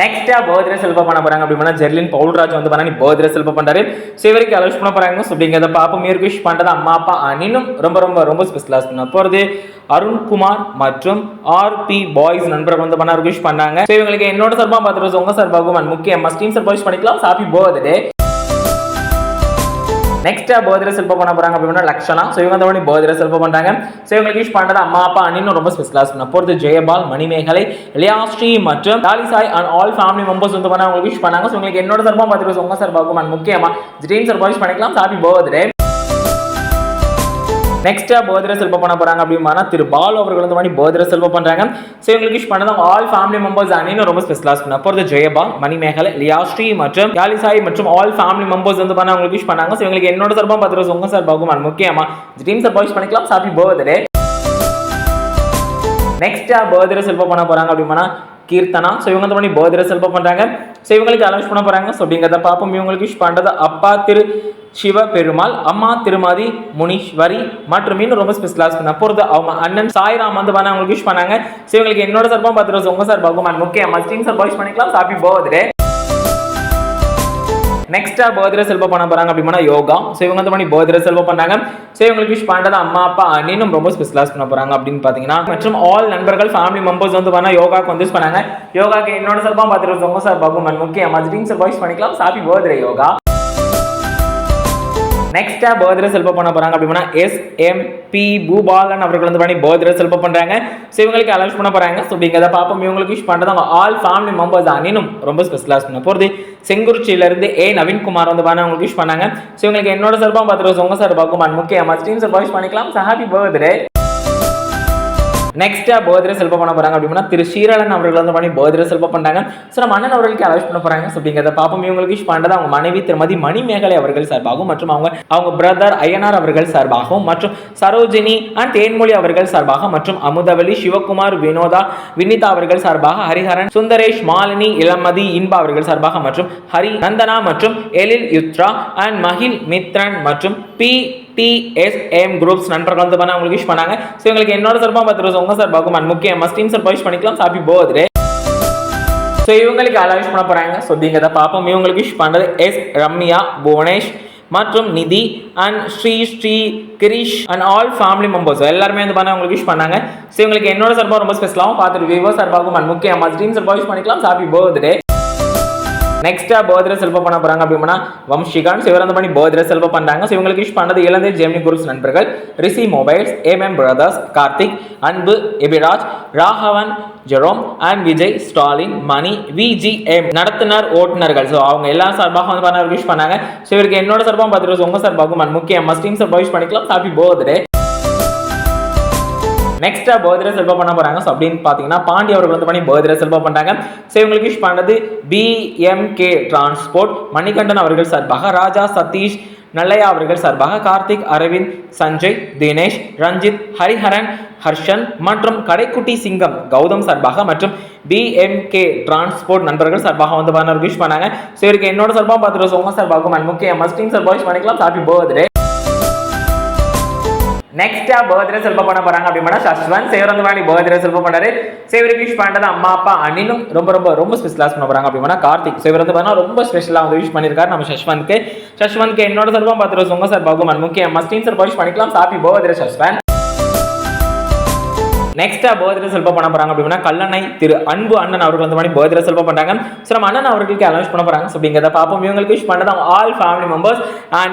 நெக்ஸ்டா birthday செல்ப பண்ண போறாங்க அப்படின்னா ஜெர்லின் பவுல்ராஜ் வந்து பண்ணி பர்த்டே செல்ப பண்றாரு. சிவருக்கு அலோஸ் பண்ண போறாங்க. ஸோ அப்படிங்கிறத பாப்பா இயற்கு விஷ் பண்றது அம்மா அப்பா அனினும் ரொம்ப ரொம்ப ரொம்ப ஸ்பெஷலாக பண்ண போறது. அருண்குமார் மற்றும் ஆர்பி பாய்ஸ் நண்பர்கள் வந்து பண்ண விஷ் பண்ணாங்க ஸோ இவங்களுக்கு என்னோட சார்பா பார்த்துட்டு உங்க சார்பாகவும் and முக்கியம் மஸ்டீம் சார் பண்ணிக்கலாம். ஹாப்பி பர்த்டே நெக்ஸ்ட்டாக பர்த்டே செல்ப பண்ண போகிறாங்க அப்படின்னா லக்ஷனா. ஸோ இவங்க வந்து பர்த்டே செல்ப பண்றாங்க. ஸோ இவங்களுக்கு விஷ் பண்ணுறது அம்மா அப்பா அண்ணின்னு ரொம்ப ஸ்பெஷலாக பண்ண போகிறது ஜெயபால் மணிமேகலை லியாஸ்ரீ மற்றும் தாலிசாய் அண்ட் ஆல் ஃபேமிலி மெம்பர்ஸ் வந்து பண்ண அவங்களுக்கு விஷ் பண்ணாங்க. ஸோ உங்களுக்கு என்னோட சார்பா பார்த்துட்டு உங்க சார்பாகும் அண்ட் முக்கியமா ஜிடீன் சார் விஷ் பண்ணிக்கலாம். ஹாப்பி பர்த்டே நெக்ஸ்ட்டாக பர்த்டே செல்ப பண்ண போகிறாங்க அப்படின்னா திரு பாலு அவர்கள் வந்து பண்ணி பர்த்டே செல்வ பண்ணுறாங்க ஸோ இவங்களுக்கு விஷ் பண்ணது ஆல் ஃபேமிலி மெம்பர்ஸ் அணின்னு ரொம்ப ஸ்பெஷலாக பண்ண போகிறது ஜெயபா மணிமேகலை லியாஸ்ரீ மற்றும் யாலிசாய் மற்றும் ஆல் ஃபேமிலி மெம்பர்ஸ் வந்து பண்ண அவங்களுக்கு விஷ் பண்ணாங்க. ஸோ இவங்களுக்கு என்னோட சார்பா பார்த்துட்டு உங்க சார்பாகும் பகுமான் முக்கியமா டீம் சார் விஷ் பண்ணிக்கலாம். ஹாப்பி பர்த்டே நெக்ஸ்ட்டாக பர்த்டே செல்வம் பண்ண போகிறாங்க அப்படின்னா கீர்த்தனா. ஸோ இவங்க வந்து பண்ணி பர்த்டே செல்ப பண்ணுறாங்க ஸோ இவங்களுக்கு அலௌன்ஸ் பண்ண போகிறாங்க ஸோ அப்படிங்கிறத பார்ப்போம். இவங்களுக்கு விஷ் பண்ணுறது அப்பா திரு சிவ பெருமாள் அம்மா திருமதி முனீஸ்வரி மற்றும் இன்னும் ரொம்ப ஸ்பெஷலாக பண்ண போகிறது அவங்க அண்ணன் சாய்ராம் வந்து பண்ண அவங்களுக்கு விஷ் பண்ணாங்க. ஸோ இவங்களுக்கு என்னோட சார்பாக பார்த்துட்டு உங்க சார் பாகும் அண்ட் மஸ்டிங் சார் விஷ் பண்ணிக்கலாம். ஹாப்பி பர்த்டே நெக்ஸ்டா பர்த்டே செல்வ பண்ண போறாங்க அப்படின்னா யோகா. ஸோ இவங்க வந்து பண்ணி பர்த்டே செல்வ பண்ணாங்க. ஸோ இவங்களுக்கு விஷ் பண்ணுறது அம்மா அப்பா அண்ணினும் ரொம்ப ஸ்பெஷலாக பண்ண போறாங்க அப்படின்னு பாத்தீங்கன்னா மற்றும் ஆல் நண்பர்கள் ஃபேமிலி மெம்பர்ஸ் வந்து பண்ணா யோகாக்கு வந்து பண்ணாங்க. யோகாக்கு என்னோட செல்வம் பார்த்துட்டு உங்க சார் பகுமன் மன் முக்கியம் மஸ்டிங் சார் வாய்ஸ் பண்ணிக்கலாம். Happy birthday Yoga. நெக்ஸ்டா பர்த்டே செல்ப பண்ண போறாங்க அப்படின்னா எஸ் எம் பி பூபாலன் அவர்கள் வந்து பண்ணி பர்த்டே செல்ப பண்றாங்க. ஸோ இவங்களுக்கு அலௌன்ஸ் பண்ண போறாங்க. ஸோ அப்படிங்கிறத பார்ப்போம். இவங்களுக்கு விஷ் பண்ணுறது அவங்க ஆல் ஃபேமிலி மெம்பர்ஸ் அனினும் ரொம்ப ஸ்பெஷலாக பண்ண போகிறது செங்குறிச்சியில இருந்து ஏ நவீன்குமார் வந்து பண்ண அவங்களுக்கு விஷ் பண்ணாங்க. ஸோ இவங்களுக்கு என்னோட சார்பாக பார்த்துருவோம் உங்க சார்பாகும் அண்ட் முக்கியமாக ஸ்டீம் சார் விஷ் பண்ணிக்கலாம். ஹாப்பி பர்த்டே நெக்ஸ்டா போதிரை செல்ப பண்ண போறாங்க அப்படின்னா திரு ஷீரலன் அவர்கள் வந்து பண்ணி போதிரை செல்ப பண்ணாங்க ஸோ நம்ம அண்ணன் அவர்களுக்கு அலௌஸ் பண்ண போறாங்க. ஸோ அப்படிங்கிறத பாப்போம் இவங்களுக்கு விஷ் பண்ணுறது அவங்க மனைவி திருமதி மணிமேகலை அவர்கள் சார்பாகவும் மற்றும் அவங்க அவங்க பிரதர் ஐயனார் அவர்கள் சார்பாகவும் மற்றும் சரோஜினி அண்ட் தேன்மொழி அவர்கள் சார்பாக மற்றும் அமுதவலி சிவகுமார் வினோதா வினிதா அவர்கள் சார்பாக ஹரிஹரன் சுந்தரேஷ் மாலினி இளமதி இன்பா அவர்கள் சார்பாக மற்றும் ஹரி நந்தனா மற்றும் எழில் யுத்ரா அண்ட் மஹில் மித்ரன் மற்றும் பிடிஎஸ்எம் குரூப்ஸ் நண்பர்கள் வந்து பண்ண உங்களுக்கு விஷ் பண்ணாங்க. ஸோ உங்களுக்கு என்னோட சார்பாக பார்த்துட்டு உங்கள் சார் பாக்கும் அண்ட் முக்கிய மஸ்டீம் சார் விஷ் பண்ணிக்கலாம். சாப்பி பர்த்டே ஸோ இவங்களுக்கு எல்லாம் விஷ் பண்ண போறாங்க? ஸோ அப்படிங்கிறத பார்ப்போம். இவங்களுக்கு விஷ் பண்ணுறது எஸ் ரம்யா புவனேஷ் மற்றும் Nidhi and Sri Sri Girish and all family members எல்லாருமே வந்து பண்ண உங்களுக்கு விஷ் பண்ணாங்க. ஸோ இவங்களுக்கு என்னோட சார்பாக ரொம்ப ஸ்பெஷலாகவும் பார்த்துட்டு விவோ சார்பாகவும் அண்ட் முக்கிய மஸ்டீம் சார் விஷ் பண்ணிக்கலாம். சாப்பி பர்த்டே நெக்ஸ்டா பர்த்டே செல்ப பண்ண போறாங்க அப்படின்னா வம்ஷிகான் சிவரந்த பண்ணி பர்த்டே செல்ப பண்றாங்க. ஸோ இவங்களுக்கு விஷ் பண்ணது இளந்தே ஜெமினி குரூப்ஸ் நண்பர்கள் Rishi mobiles AMM brothers Karthik Anbu Ebiraj Raghavan Jerome and Vijay Stalin Mani VGM நடத்துனர் ஓட்டுநர்கள். ஸோ அவங்க எல்லா சார்பாக வந்து பண்ண விஷ் பண்ணாங்க. ஸோ இவருக்கு என்னோட சார்பாக பார்த்துட்டு உங்க சார்பாகும் அண்ட் முக்கிய மஸ்டீம் சார்பாக விஷ் பண்ணிக்கலாம். ஹாப்பி பர்த்டே நெக்ஸ்ட்டாக பர்த்டே செல்ப பண்ண போகிறாங்க ஸோ அப்படின்னு பார்த்தீங்கன்னா பாண்டி அவர்கள் வந்து பண்ணி பர்த்டே செல்ப பண்ணுறாங்க ஸோ இவங்களுக்கு விஷ் பண்ணது பிஎம்கே டிரான்ஸ்போர்ட் மணிகண்டன் அவர்கள் சார்பாக ராஜா சதீஷ் நல்லையா அவர்கள் சார்பாக கார்த்திக் அரவிந்த் சஞ்சய் தினேஷ் ரஞ்சித் ஹரிஹரன் ஹர்ஷன் மற்றும் கடைக்குட்டி சிங்கம் கௌதம் சார்பாக மற்றும் பிஎம்கே டிரான்ஸ்போர்ட் நண்பர்கள் சார்பாக வந்து பண்ண விஷ் பண்ணாங்க. ஸோ இவருக்கு என்னோட சார்பாக பார்த்துட்டு உங்க சார்பாகும் அண்ட் முக்கிய மஸ்டிங் சார்பாக விஷ் பண்ணிக்கலாம். ஹாப்பி பர்த்டே நெக்ஸ்டா பர்த்டே செல்ப பண்ண போறாங்க அப்படின்னா சஷ்வன் சேவரந்து வாணி பர்த்டே பண்ணாரு. சேவரி விஷ் பண்ணுறது அம்மா அப்பா அண்ணினும் ரொம்ப ரொம்ப ரொம்ப ஸ்பெஷலாக பண்ண போறாங்க அப்படின்னா கார்த்திக். சேவரந்து பண்ணா ரொம்ப ஸ்பெஷலாக வந்து விஷ் பண்ணியிருக்காரு நம்ம சஷ்வந்த்க்கு சஷ்வந்த்க்கு என்னோட சார்பா பார்த்துருவோம் சார் பகுமான் முக்கியம் முக்கிய மஸ்டின் சார் விஷ் பண்ணிக்கலாம். சாப்பி பர்த்டே சஷ்வன். நெக்ஸ்ட்டாக பர்த்டே செல்ப பண்ண போறாங்க அப்படின்னா கல்லணை திரு அன்பு அண்ணன் அவர்கள் வந்து மாதிரி பர்த்டே செல்ப பண்றாங்க. ஸோ நம்ம அண்ணன் அவர்களுக்கு அனௌன்ஸ் பண்ண போறாங்க. ஸோ அப்படிங்கிறத பார்ப்போம். இவங்களுக்கு விஷ் பண்ணது ஆல் ஃபேமிலி மெம்பர்ஸ்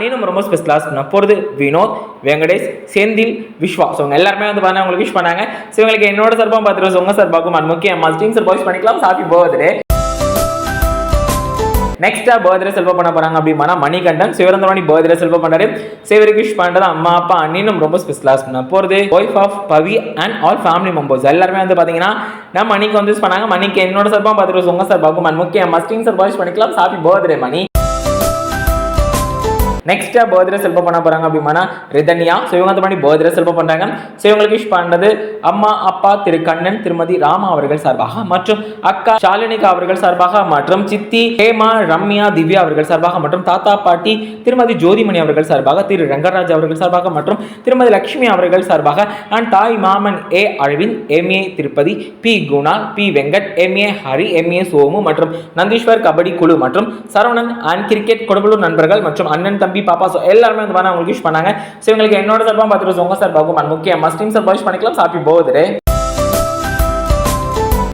நீனும் ரொம்ப ஸ்பெஷலாக பண்ண போகிறது வினோத் வெங்கடேஷ் செந்தில் விஸ்வா. ஸோ அவங்க எல்லாருமே வந்து பார்த்தீங்கன்னா உங்களுக்கு விஷ் பண்ணாங்க. ஸோ இவங்களுக்கு என்னோட சார்பாக பார்த்துட்டு உங்கள் சார்பாகும் அண்ட் முக்கியம் மஸ்டிங் சார் பாய்ஸ் பண்ணிக்கலாம். ஹாப்பி பர்த்டே நெக்ஸ்டா பர்த்டே செல்வ பண்ண போறாங்க அப்படின்னா மணிகண்டன் சிவரந்தமணி பர்த்டே செல்வ பண்ணாரு சிவருக்கு விஷ் பண்றது அம்மா அப்பா அண்ணினும் ரொம்ப ஸ்பெஷலாக பண்ண போறது. Wife of Pavi and all family members எல்லாருமே வந்து பாத்தீங்கன்னா நம்ம மணிக்கு வந்து பண்ணாங்க. மணிக்கு என்னோட சார்பாக பார்த்துட்டு உங்க சார் பாக்கும் முக்கிய மஸ்டிங் சார் வாய்ஸ் பண்ணிக்கலாம். Happy birthday Mani. நெக்ஸ்ட்டாக பர்த்டே செல்ப பண்ண போகிறாங்க அப்படின்னா ரிதன்யா. ஸோ இவங்க அந்த மாதிரி பர்த்டே செல்ப பண்ணுறாங்க ஸோ இவங்களுக்கு விஷ் பண்ணது அம்மா அப்பா திரு கண்ணன் திருமதி ராமா அவர்கள் சார்பாக மற்றும் அக்கா ஷாலினிகா அவர்கள் சார்பாக மற்றும் சித்தி ஹேமா ரம்யா திவ்யா அவர்கள் சார்பாக மற்றும் தாத்தா பாட்டி திருமதி ஜோதிமணி அவர்கள் சார்பாக திரு ரங்கராஜ் அவர்கள் சார்பாக மற்றும் திருமதி லட்சுமி அவர்கள் சார்பாக அண்ட் தாய் மாமன் A Aravind MA Tirupati P Guna P Venkat MA Hari MA Somu மற்றும் நந்தீஸ்வர் கபடி குழு மற்றும் சரவணன் அண்ட் கிரிக்கெட் கொடுபலூர் நண்பர்கள் மற்றும் அண்ணன் தம்பி பாப்பா? ஸோ எல்லாருமே வந்து பண்ண அவங்களுக்கு விஷ் பண்ணாங்க. ஸோ இவங்களுக்கு என்னோட சார்பாக பார்த்துட்டு உங்க சார்பாகும் முக்கியமாக முக்கியம் சார் விஷ் பண்ணிக்கலாம். ஹாப்பி போகுது.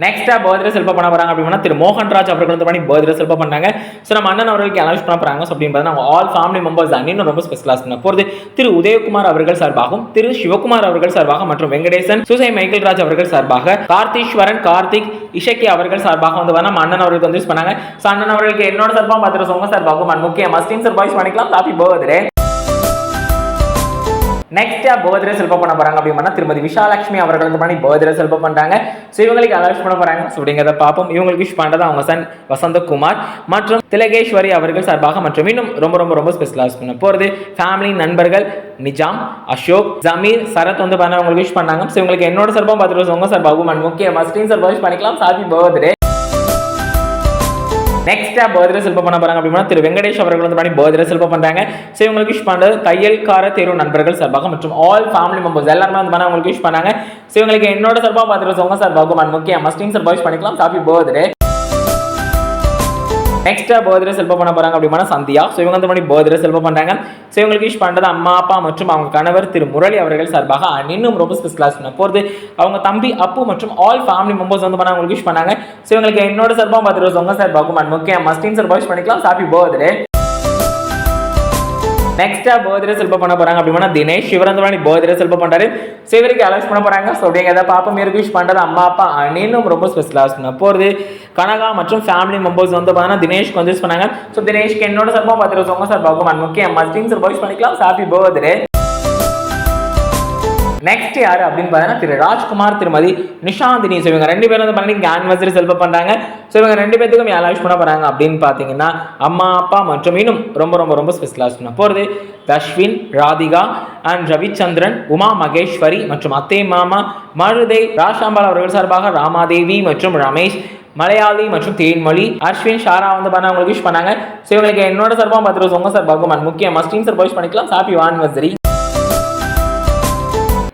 நெக்ஸ்டா பர்த்டே செல்ப பண்ண போறாங்க அப்படின்னா திரு மோகன்ராஜ் அவர்கள் வந்து பண்ணி பர்த்டே செல்ப பண்ணாங்க. ஸோ நம்ம அண்ணன் அவர்களுக்கு அனௌன்ஸ் பண்ண போறாங்க. அப்படின்னு பார்த்தா ஆல் ஃபேமிலி மெம்பர்ஸ் அண்ணன் ரொம்ப ஸ்பெஷலாக பண்ண போகிறது திரு உதயகுமார் அவர்கள் சார்பாகவும் திரு சிவகுமார் அவர்கள் சார்பாக மற்றும் வெங்கடேசன் சுசை மைக்கேல் ராஜ் அவர்கள் சார்பாக கார்த்தீஸ்வரன் கார்த்திக் இஷக்கி அவர்கள் சார்பாக வந்து நம்ம அண்ணன் அவர்களுக்கு வந்து யூஸ் பண்ணாங்க. ஸோ அண்ணன் அவர்களுக்கு என்னோட சார்பாக பார்த்துட்டு சொங்க சார்பாகவும் and முக்கிய மஸ்டின் சார் பாய்ஸ் பண்ணிக்கலாம். ஹாப்பி பர்த்டே நெக்ஸ்ட் பர்த்டே செல்ப பண்ண போறாங்க அப்படின்னா திருமதி விஷாலட்சுமி அவர்கள் வந்து பண்ணி பர்த்டே செல்ப பண்றாங்க. ஸோ இவங்களுக்கு அலௌஸ் பண்ண போறாங்க. ஸோ அப்படிங்கிறத பார்ப்போம். இவங்களுக்கு விஷ் பண்றது அவங்க சன் வசந்தகுமார் மற்றும் திலகேஸ்வரி அவர்கள் சார்பாக மற்றும் இன்னும் ரொம்ப ரொம்ப ரொம்ப ஸ்பெஷலாக பண்ண போகிறது ஃபேமிலி நண்பர்கள் நிஜாம் அசோக் ஜமீர் சரத் வந்து பண்ண அவங்களுக்கு விஷ் பண்ணாங்க. ஸோ இவங்களுக்கு என்னோட சார்பாக பார்த்துட்டு உங்க சார்பாகவும் and முக்கிய ஸ்க்ரீன் சார்பாக விஷ் பண்ணிக்கலாம் சாப்பி பர்த்டே நெக்ஸ்டா பர்த்டே செல்ப பண்ண போறாங்க அப்படின்னா திரு வெங்கடேஷ் அவர்கள் வந்து பண்ணி பர்த்டே செல்ப பண்றாங்க. ஸோ இவங்களுக்கு விஷ் பண்ணுறது தையல்கார தேர்வு நண்பர்கள் சார்பாக மற்றும் ஆல் ஃபேமிலி மெம்பர்ஸ் எல்லாருமே வந்து பண்ண அவங்களுக்கு விஷ் பண்ணாங்க ஸோ இவங்களுக்கு என்னோட சார்பாக பார்த்துட்டு உங்க சார்பாகும் அண்ட் முக்கிய மஸ்டிங் சார் பாய்ஸ் பண்ணிக்கலாம். ஹாப்பி பர்த்டே நெக்ஸ்ட்டாக பர்த்டே செல்ப பண்ண போகிறாங்க அப்படின்னா சந்தியா. ஸோ இவங்க வந்து பண்ணி பர்த்டே செல்ப பண்ணுறாங்க ஸோ இவங்களுக்கு விஷ் பண்ணுறது அம்மா அப்பா மற்றும் அவங்க கணவர் திரு முரளி அவர்கள் சார்பாக இன்னும் ரொம்ப ஸ்பெஷல் கிளாஸ் பண்ண போகிறது அவங்க தம்பி அப்பு மற்றும் ஆல் ஃபேமிலி மெம்பர்ஸ் வந்து பண்ண அவங்களுக்கு விஷ் பண்ணாங்க. ஸோ இவங்களுக்கு என்னோட சார்பாக பார்த்துட்டு உங்கள் சார்பாகும் அண்ட் முக்கிய மஸ்டின் சார்பாக விஷ் பண்ணிக்கலாம். ஹாப்பி பர்த்டே நெக்ஸ்ட்டாக பர்த்டே செல்ப பண்ண போகிறாங்க அப்படின்னா தினேஷ் சிவரந்தவாணி பர்த்டே செல்ப பண்றாரு. சிவருக்கு அலோஸ் பண்ண போறாங்க. ஸோ அப்படிங்கிறத பாப்பா மேற்கு விஷ் பண்றது அம்மா அப்பா அணிலும் ரொம்ப ஸ்பெஷலாக பண்ண போகிறது கனகா மற்றும் ஃபேமிலி மெம்பர்ஸ் வந்து பார்த்தீங்கன்னா தினேஷ்க்கு வந்து பண்ணாங்க. ஸோ தினேஷ்க்கு என்னோட சார்பாக பார்த்துட்டு உங்க சார்பாகும் and முக்கிய மஸ்டின் சார்பாக விஷ் பண்ணிக்கலாம். ஹாப்பி பர்த்டே நெக்ஸ்ட் யார் அப்படின்னு பார்த்தீங்கன்னா திரு ராஜ்குமார் திருமதி நிஷாந்தினி. ஸோ இவங்க ரெண்டு பேரும் வந்து பண்ணி ஆனிவர்சரி செல்ப பண்ணுறாங்க ஸோ இவங்க ரெண்டு பேர்த்துக்கும் யார் விஷ் பண்ண போகிறாங்க அப்படின்னு பார்த்தீங்கன்னா அம்மா அப்பா மற்றும் இன்னும் ரொம்ப ரொம்ப ரொம்ப ஸ்பெஷலாக பண்ண போகிறது தஷ்வின் ராதிகா அண்ட் ரவிச்சந்திரன் உமா மகேஸ்வரி மற்றும் அத்தை மாமா மருதை ராஷாம்பால் அவர்கள் சார்பாக ராமாதேவி மற்றும் ரமேஷ் மலையாளி மற்றும் தேன்மொழி அஸ்வின் ஷாரா வந்து பண்ண அவங்களுக்கு விஷ் பண்ணாங்க. ஸோ இவங்களுக்கு என்னோட சார்பாக பார்த்துட்டு உங்க சார்பாகும் பகவான் முக்கிய ஸ்டீம் சார் விஷ் பண்ணிக்கலாம். ஹாப்பி வசரி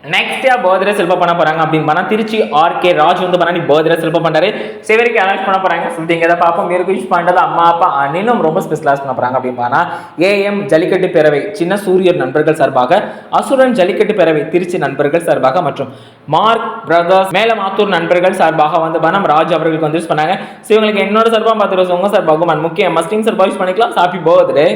நெக்ஸ்ட் பர்த்டே செல்ப பண்ண போறாங்க அப்படின்னு பண்ணா திருச்சி ஆர்கே ராஜ் வந்து பண்ணி பர்த்டே செல்ப பண்றாரு. சிவருக்கு அனௌன்ஸ் பண்ண போறாங்க. சொல்லிட்டு எதை பார்ப்போம். மேற்கு விஷ் பண்றது அம்மா அப்பா இன்னும் ரொம்ப ஸ்பெஷலாக பண்ண போறாங்க அப்படின்னு பண்ணா ஏஎம் ஜல்லிக்கட்டு பேரவை சின்ன சூரியர் நண்பர்கள் சார்பாக அசுரன் ஜல்லிக்கட்டு பேரவை திருச்சி நண்பர்கள் சார்பாக மற்றும் மார்க் பிரதர்ஸ் மேலமாத்தூர் நண்பர்கள் சார்பாக வந்து பணம் ராஜ் அவர்களுக்கு வந்து யூஸ் பண்ணாங்க. ஸோ இவங்களுக்கு என்னோட சார்பாக பார்த்துருவோம் உங்க சார்பாகும் முக்கியம் முக்கிய மஸ்டிங் சார்பாக யூஸ் பண்ணிக்கலாம். Happy birthday